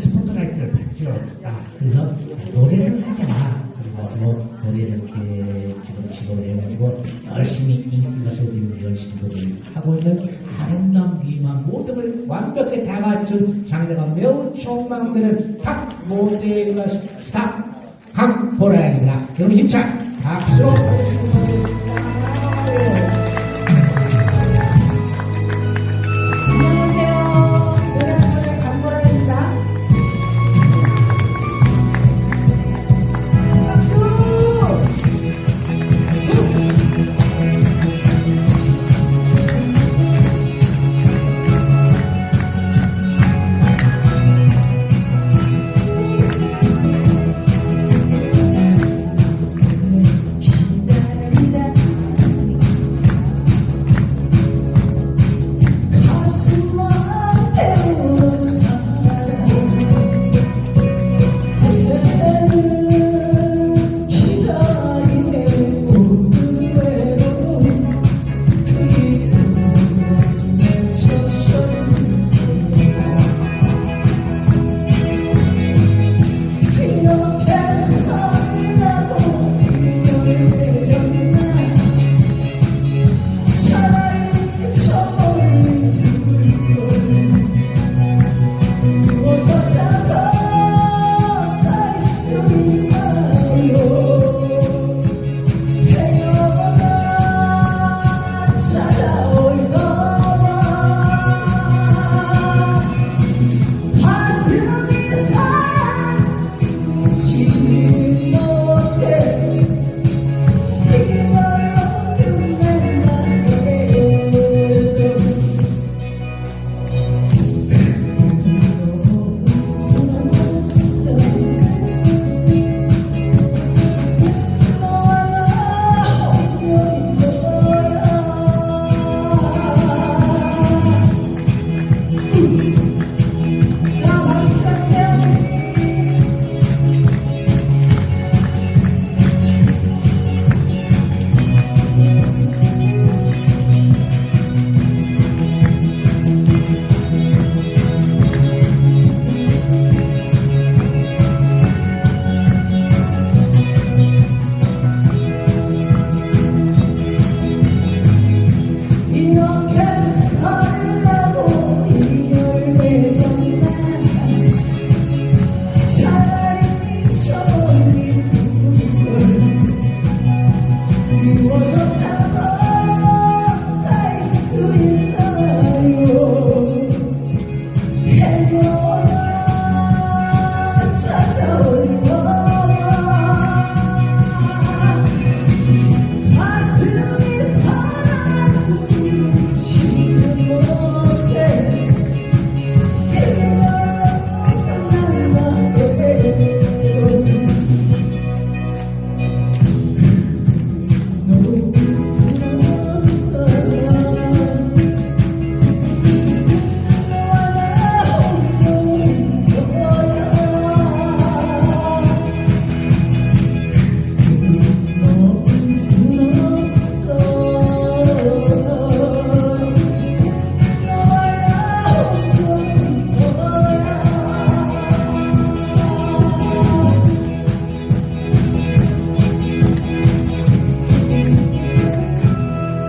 스포트라이트를 받죠. 아, 그래서 노래를 하자. 그래가지고 노래를 이렇게 지금 지원을 해가지고 열심히 인기가수들이 열심히 노래를 하고 있는 아름다운 미만 모든 걸 완벽히 다 갖춘 장르가 매우 촉망되는 탑 모델과 스타 강보라입니다. 여러분 힘차 박수로 보내주시기 바랍니다.